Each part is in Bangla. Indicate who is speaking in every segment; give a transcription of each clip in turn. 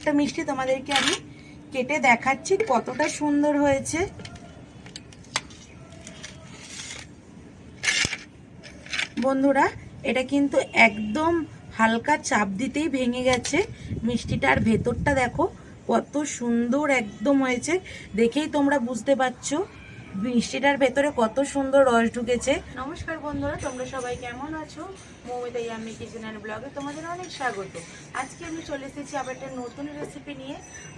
Speaker 1: একটা মিষ্টি তোমাদেরকে আমি কেটে দেখাচ্ছি, কতটা সুন্দর হয়েছে। বন্ধুরা, এটা কিন্তু একদম হালকা চাপ দিতেই ভেঙে গেছে। মিষ্টিটার ভেতরটা দেখো, কত সুন্দর একদম হয়েছে। দেখেই তোমরা বুঝতে পারছ। মিষ্টিটার ভেতরে কত সুন্দর রস ঢুকেছে। নমস্কার বন্ধুরা, তোমরা সবাই কেমন আছো? মৌমিতা ইয়ামি কিচেন অ্যান্ড ব্লগে তোমাদের অনেক স্বাগত। আজকে আমি চলে এসেছি আবার একটা নতুন রেসিপি নিয়ে।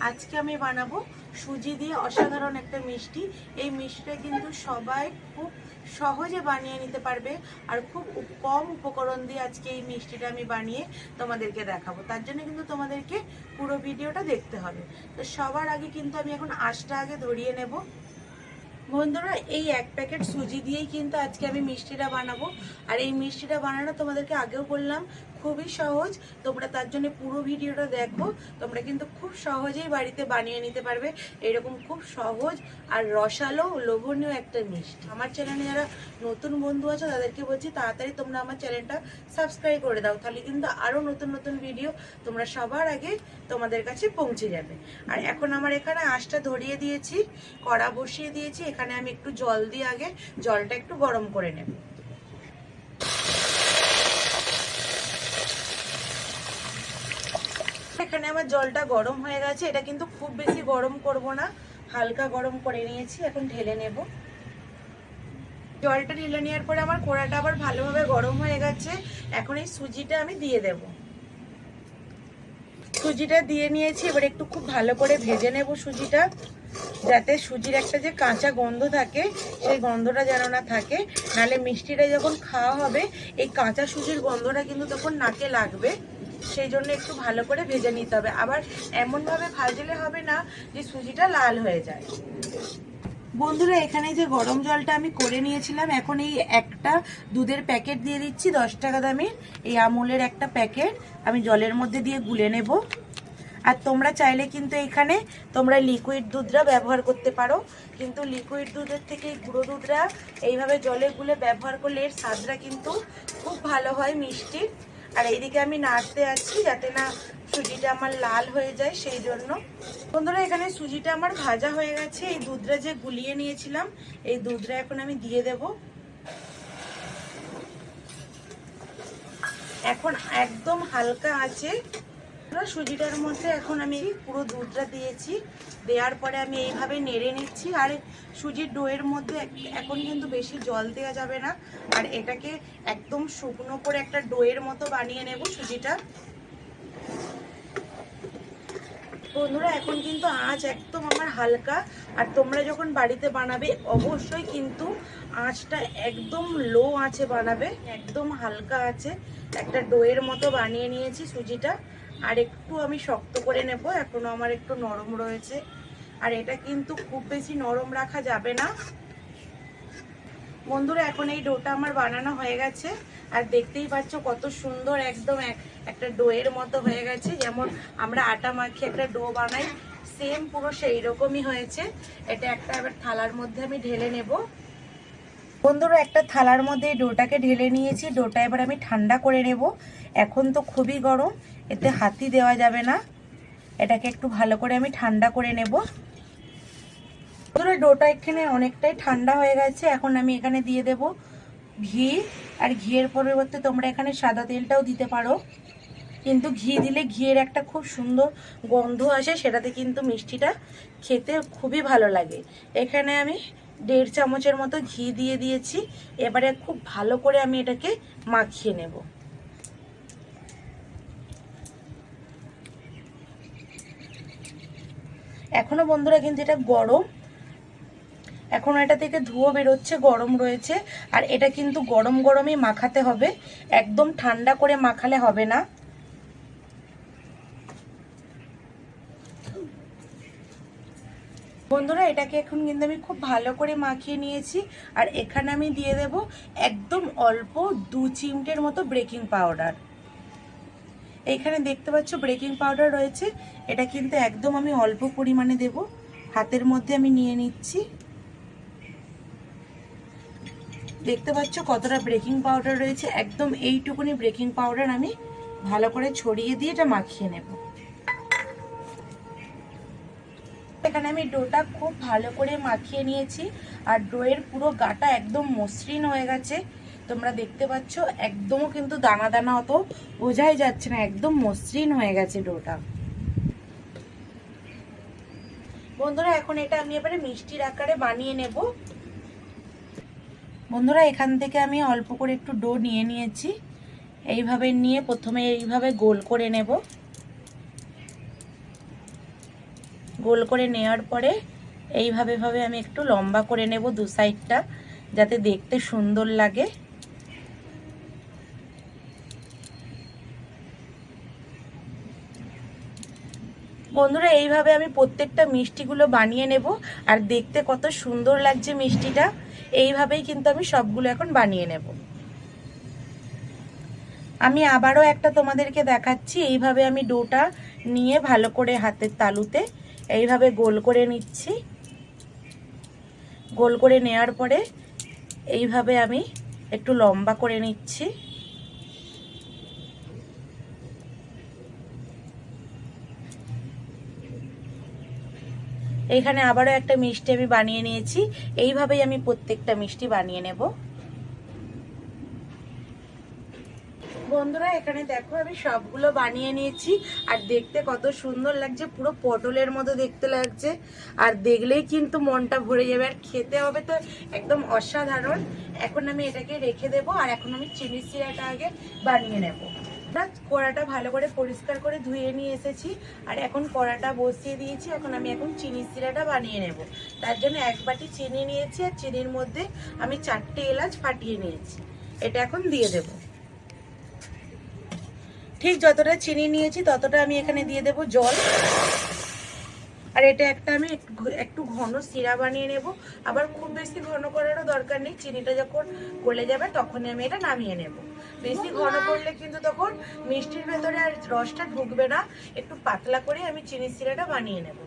Speaker 1: আজকে আমি বানাবো সুজি দিয়ে অসাধারণ একটা মিষ্টি। এই মিষ্টিটা কিন্তু সবাই খুব সহজে বানিয়ে নিতে পারবে আর খুব কম উপকরণ দিয়ে আজকে এই মিষ্টিটা আমি বানিয়ে তোমাদেরকে দেখাবো। তার জন্য কিন্তু তোমাদেরকে পুরো ভিডিওটা দেখতে হবে। তো সবার আগে কিন্তু আমি এখন আঁশটা আগে ধরিয়ে নেব। বন্ধুরা, এই এক প্যাকেট সুজি দিয়েই কিন্তু আজকে আমি মিষ্টিটা বানাবো। আর এই মিষ্টিটা বানানো তোমাদেরকে আগেও বললাম খুবই সহজ। তোমরা তার জন্য পুরো ভিডিওটা দেখো। তোমরা কিন্তু খুব সহজেই বাড়িতে বানিয়ে নিতে পারবে। এরকম খুব সহজ আর রসালো লোভনীয় একটা মিষ্টি। আমার চ্যানেলে যারা নতুন বন্ধু আছো, তাদেরকে বলছি তাড়াতাড়ি তোমরা আমার চ্যানেলটা সাবস্ক্রাইব করে দাও। তাহলে কিন্তু আরও নতুন নতুন ভিডিও তোমরা সবার আগে তোমাদের কাছে পৌঁছে যাবে। আর এখন আমার এখানে আঁশটা ধরিয়ে দিয়েছি, কড়া বসিয়ে দিয়েছি। এখানে আমি একটু জল দিয়ে আগে জলটা একটু গরম করে নেব। এখানে আমার জলটা গরম হয়ে গেছে। এটা কিন্তু খুব বেশি গরম করব না। হালকা গরম করে নিয়েছি, এখন ঢেলে নেব। জলটা ঢেলে নেওয়ার পরে আমার কোড়াটা আবার ভালোভাবে গরম হয়ে গেছে। এখন এই সুজিটা আমি দিয়ে দেব। সুজিটা দিয়ে নিয়েছি, এবার একটু খুব ভালো করে ভেজে নেব সুজিটা, যাতে সুজির একটা যে কাঁচা গন্ধ থাকে, সেই গন্ধটা যেন না থাকে। নালে মিষ্টিটা যখন খাওয়া হবে, এই কাঁচা সুজির গন্ধটা কিন্তু তখন নাকে লাগবে। সেই জন্য একটু ভালো করে ভেজে নিতে হবে। আবার এমনভাবে ভাজলে হবে না যে সুজিটা লাল হয়ে যায়। বন্ধুরা, এখানে যে গরম জলটা আমি করে নিয়েছিলাম, এখন এই একটা দুধের প্যাকেট দিয়ে দিচ্ছি, দশ টাকা দামের। এই আমুলের একটা প্যাকেট, আমি জলের মধ্যে দিয়ে গুলে নেব। আর তোমরা চাইলে কিন্তু এখানে তোমরা লিকুইড দুধরা ব্যবহার করতে পারো। কিন্তু লিকুইড দুধের থেকে গুঁড়ো দুধরা এইভাবে জলে গুলে ব্যবহার করলে এর স্বাদটা কিন্তু খুব ভালো হয় মিষ্টির আর এইদিকে আমি নাড়তে আছি যাতে না সুজিটা আমার লাল হয়ে যায়, সেই জন্য। বন্ধুরা, এখানে সুজিটা আমার ভাজা হয়ে গেছে। এই দুধটা যে গুলিয়ে নিয়েছিলাম, এই দুধটা এখন আমি দিয়ে দেব। এখন একদম হালকা আছে। সুজিটার মধ্যে এখন আমি পুরো দুধটা দিয়েছি। দেওয়ার পরে আমি এইভাবে নেড়ে নিচ্ছি। আর সুজির ডোয়ের মধ্যে এখন কিন্তু বেশি জল দেওয়া যাবে না। আর এটাকে একদম শুকনো করে একটা ডোয়ের মতো বানিয়ে নেব সুজিটা। বন্ধুরা, এখন কিন্তু আঁচ একদম আমার হালকা। আর তোমরা যখন বাড়িতে বানাবে, অবশ্যই কিন্তু আঁচটা একদম লো আঁচে বানাবে। একদম হালকা আছে একটা ডোয়ের মতো বানিয়ে নিয়েছি সুজিটা। আর একটু আমি শক্ত করে নেব, এখনও আমার একটু নরম রয়েছে। আর এটা কিন্তু খুব বেশি নরম রাখা যাবে না। বন্ধুরা, এখন এই ডোটা আমার বানানো হয়ে গেছে। আর দেখতেই পাচ্ছ কত সুন্দর একদম এক- একটা ডোয়ের মতো হয়ে গেছে। যেমন আমরা আটা মাখিয়ে একটা ডো বানাই সেম পুরো সেই রকমই হয়েছে। এটা একটা এবার থালার মধ্যে আমি ঢেলে নেব। বন্ধুরা, একটা থালার মধ্যে ডোটাকে ঢেলে নিয়েছি। ডোটা এবার আমি ঠান্ডা করে নেব। এখন তো খুবই গরম। এতে হাতি দেওয়া যাবে না। এটাকে একটু ভালো করে আমি ঠান্ডা করে নেব। ডোটা এখানে অনেকটাই ঠান্ডা হয়ে গেছে। এখন আমি এখানে দিয়ে দেব ঘি। আর ঘিয়ের পরিবর্তে তোমরা এখানে সাদা তেলটাও দিতে পারো। কিন্তু ঘি দিলে ঘিয়ের একটা খুব সুন্দর গন্ধ আসে, সেটাতে কিন্তু মিষ্টিটা খেতে খুবই ভালো লাগে। এখানে আমি দেড় চামচের মতো ঘি দিয়ে দিয়েছি। এবারে খুব ভালো করে আমি এটাকে মাখিয়ে নেব। এখনও বন্ধুরা কিন্তু এটা গরম। এখন এটা থেকে ধুয়ো বেরোচ্ছে, গরম রয়েছে। আর এটা কিন্তু গরম গরমই মাখাতে হবে। একদম ঠান্ডা করে মাখালে হবে না। বন্ধুরা, এটাকে এখন কিন্তু আমি খুব ভালো করে মাখিয়ে নিয়েছি। আর এখানে আমি দিয়ে দেব একদম অল্প দু চিমটের মতো বেকিং পাউডার। এখানে দেখতে পাচ্ছ ব্রেকিং পাউডার রয়েছে। এটা কিন্তু একদম আমি অল্প পরিমাণে দেব। হাতের মধ্যে আমি নিয়ে নিচ্ছি। দেখতে পাচ্ছ কতটা ব্রেকিং পাউডার রয়েছে। একদম এইটুকুনি ব্রেকিং পাউডার আমি ভালো করে ছড়িয়ে দিয়ে এটা মাখিয়ে নেব। এখানে আমি ডোটা খুব ভালো করে মাখিয়ে নিয়েছি। আর ডোয়ের পুরো গাটা একদম মসৃণ হয়ে গেছে। তোমরা দেখতে পাচ্ছ, একদমও কিন্তু দানা দানা অত বোঝাই যাচ্ছে না, একদম মসৃণ হয়ে গেছে ডোটা। বন্ধুরা, এখন এটা আমি এবারে মিষ্টির আকারে বানিয়ে নেব। বন্ধুরা, এখান থেকে আমি অল্প করে একটু ডো নিয়ে নিয়েছি। এইভাবে নিয়ে প্রথমে এইভাবে গোল করে নেব। গোল করে নেওয়ার পরে এইভাবে ভাবে আমি একটু লম্বা করে নেব দু সাইডটা, যাতে দেখতে সুন্দর লাগে। বন্ধুরা, এইভাবে আমি প্রত্যেকটা মিষ্টিগুলো বানিয়ে নেব আর দেখতে কত সুন্দর লাগছে মিষ্টিটা। এইভাবেই কিন্তু আমি সবগুলো এখন বানিয়ে নেব। আমি আবারও একটা তোমাদেরকে দেখাচ্ছি, এইভাবে আমি ডোটা নিয়ে ভালো করে হাতের তালুতে এইভাবে গোল করে নিচ্ছি। গোল করে নেওয়ার পরে এইভাবে আমি একটু লম্বা করে নিচ্ছি। এইখানে আবারও একটা মিষ্টি আমি বানিয়ে নিয়েছি। এইভাবেই আমি প্রত্যেকটা মিষ্টি বানিয়ে নেব। বন্ধুরা, এখানে দেখো আমি সবগুলো বানিয়ে নিয়েছি। আর দেখতে কত সুন্দর লাগছে, পুরো পটলের মতো দেখতে লাগছে। আর দেখলেই কিন্তু মনটা ভরে যাবে। আর খেতে হবে তো একদম অসাধারণ। এখন আমি এটাকে রেখে দেব। আর এখন আমি চিনি সিরাটা আগে বানিয়ে নেব। কড়াটা ভালো করে পরিষ্কার করে ধুয়ে নিয়ে এসেছি। আর এখন কড়াটা বসিয়ে দিয়েছি। এখন আমি এখন চিনি সিরাটা বানিয়ে নেব। তার জন্য এক বাটি চিনি নিয়েছি আর চিনির মধ্যে আমি চারটে এলাচ ফাটিয়ে নিয়েছি। এটা এখন দিয়ে দেব। ঠিক যতটা চিনি নিয়েছি, ততটা আমি এখানে দিয়ে দেব জল। আর এটা একটা আমি একটু ঘন সিরা বানিয়ে নেব। আবার খুব বেশি ঘন করারও দরকার নেই, চিনিটা যখন গলে যাবে তখনই আমি এটা নামিয়ে নেব। বেশি ঘন করলে কিন্তু তখন মিষ্টির ভেতরে আর রসটা ঢুকবে না। একটু পাতলা করে আমি চিনি সিরাটা বানিয়ে নেব।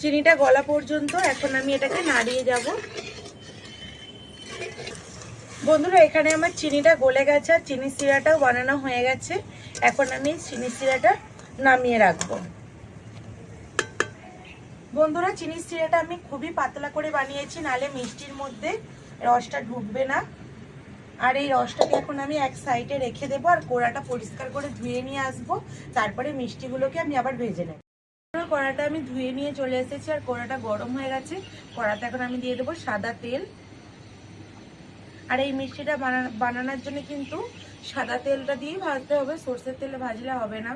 Speaker 1: চিনিটা গলা পর্যন্ত এখন আমি এটাকে নাড়িয়ে যাব। বন্ধুরা, এখানে আমার চিনিটা গলে গেছে আর চিনি সিরাটাও বানানো হয়ে গেছে। এখন আমি চিনি সিরাটা নামিয়ে রাখব। বন্ধুরা, চিনি সিরাটা আমি খুবই পাতলা করে বানিয়েছি, নালে মিষ্টির মধ্যে রসটা ঢুকবে না। আর এই রসটাকে এখন আমি এক সাইডে রেখে দেবো, আর কোড়াটা পরিষ্কার করে ধুয়ে নিয়ে আসব। তারপরে মিষ্টিগুলোকে আমি আবার ভেজে নেব। কড়াটা আমি ধুয়ে নিয়ে চলে এসেছি, আর কড়াটা গরম হয়ে গেছে। কড়াতে এখন আমি দিয়ে দেবো সাদা তেল। আর এই মিষ্টিটা বানানোর জন্য কিন্তু সাদা তেলটা দিয়ে ভাজতে হবে, সর্ষের তেলে ভাজলে হবে না।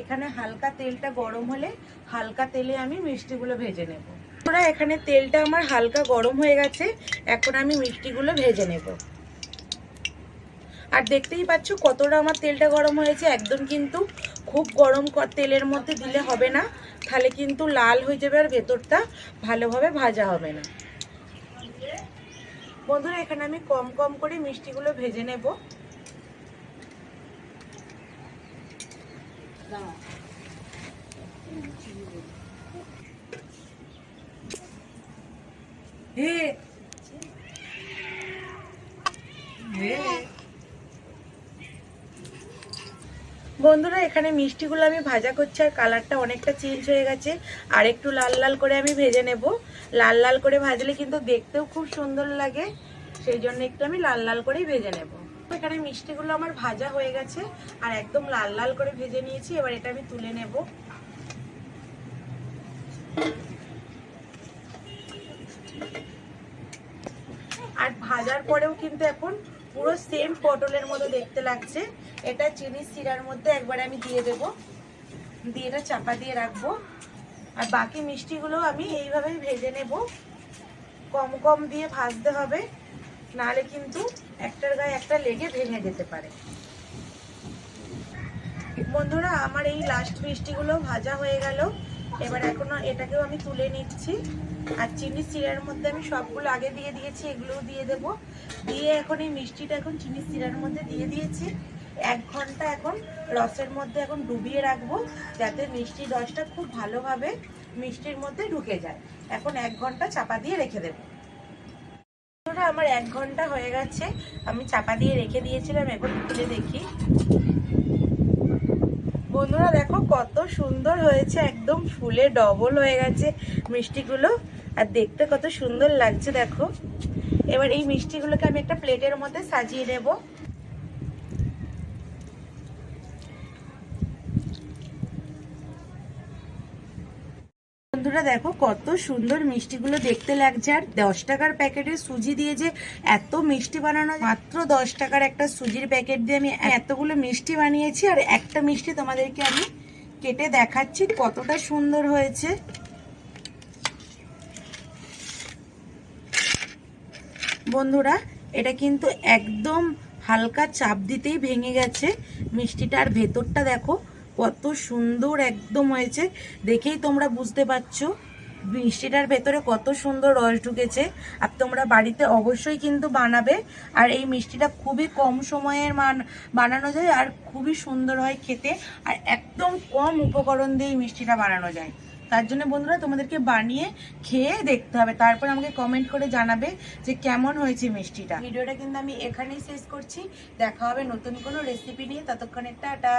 Speaker 1: এখানে হালকা তেলটা গরম হলে হালকা তেলে আমি মিষ্টিগুলো ভেজে নেব। ওরা এখানে তেলটা আমার হালকা গরম হয়ে গেছে, এখন আমি মিষ্টিগুলো ভেজে নেব। আর দেখতেই পাচ্ছ কতটা আমার তেলটা গরম হয়েছে, একদম কিন্তু খুব গরম তেলের মধ্যে দিলে হবে না, তাহলে কিন্তু লাল হয়ে যাবে আর ভেতরটা ভালোভাবে ভাজা হবে না। বন্ধুরা, এখানে আমি কম কম করে মিষ্টিগুলো ভেজে নেব। বন্ধুরা, এখানে মিষ্টিগুলো আমি ভাজা করছি আর কালারটা অনেকটা চেঞ্জ হয়ে গেছে। আর একটু লাল লাল করে আমি ভেজে নেব। লাল লাল করে ভাজলে কিন্তু দেখতেও খুব সুন্দর লাগে। সেই জন্য একটু আমি লাল লাল করেই ভেজে নেব। এখানে মিষ্টিগুলো আমার ভাজা হয়ে গেছে আর একদম লাল লাল করে ভেজে নিয়েছি, এবার এটা আমি তুলে নেব। আর ভাজার পরেও কিন্তু এখন পুরো সেম পটলের মতো দেখতে লাগছে। এটা চিনি সিরার মধ্যে একবার আমি দিয়ে দেব। দিয়ে এটা চাপা দিয়ে রাখব। আর বাকি মিষ্টিগুলো আমি এইভাবেই ভেজে নেব। কম কম দিয়ে ভাজতে হবে। নাহলে কিন্তু একটার গায়ে একটা লেগে ভেঙে যেতে পারে। বন্ধুরা, আমার এই লাস্ট মিষ্টিগুলো ভাজা হয়ে গেল। এবার এখনও এটাকেও আমি তুলে নিচ্ছি। আর চিনি সিরার মধ্যে আমি সবগুলো আগে দিয়ে দিয়েছি, এগুলোও দিয়ে দেব। দিয়ে এখন এই মিষ্টিটা এখন চিনি সিরার মধ্যে দিয়ে দিয়েছি। এক ঘণ্টা এখন রসের মধ্যে এখন ডুবিয়ে রাখব, যাতে মিষ্টির রসটা খুব ভালোভাবে মিষ্টির মধ্যে ঢুকে যায়। এখন এক ঘণ্টা চাপা দিয়ে রেখে দেবো। আমার এক ঘণ্টা হয়ে গেছে। আমি চাপা দিয়ে রেখে দিয়েছিলাম এখন খুলে দেখি। বন্ধুরা, দেখো কত সুন্দর হয়েছে, একদম ফুলে ডবল হয়ে গেছে মিষ্টিগুলো। আর দেখতে কত সুন্দর লাগছে, দেখো। এবার এই মিষ্টিগুলোকে আমি একটা প্লেটের মধ্যে সাজিয়ে নেব। বন্ধুরা দেখো কত সুন্দর মিষ্টিগুলো দেখতে লাগছে। আর দশ টাকার প্যাকেটে সুজি দিয়ে যে এত মিষ্টি বানানো মাত্র দশ টাকার একটা সুজির প্যাকেট দিয়ে আমি এতগুলো মিষ্টি বানিয়েছি। আর একটা মিষ্টি তোমাদেরকে আমি কেটে দেখাচ্ছি কতটা সুন্দর হয়েছে। বন্ধুরা, এটা কিন্তু একদম হালকা চাপ দিতেই ভেঙে গেছে। মিষ্টিটা আর ভেতরটা দেখো কত সুন্দর একদম হয়েছে। দেখেই তোমরা বুঝতে পারছ। মিষ্টিটার ভেতরে কত সুন্দর রস ঢুকেছে। আর তোমরা বাড়িতে অবশ্যই কিন্তু বানাবে। আর এই মিষ্টিটা খুবই কম সময়ের মান বানানো যায় আর খুবই সুন্দর হয় খেতে। আর একদম কম উপকরণ দিয়ে এই মিষ্টিটা বানানো যায়। তার জন্য বন্ধুরা, তোমাদেরকে বানিয়ে খেয়ে দেখতে হবে। তারপর আমাকে কমেন্ট করে জানাবে যে কেমন হয়েছে মিষ্টিটা। ভিডিওটা কিন্তু আমি এখানেই শেষ করছি। দেখা হবে নতুন কোনো রেসিপি নিয়ে। ততক্ষণে টাটা।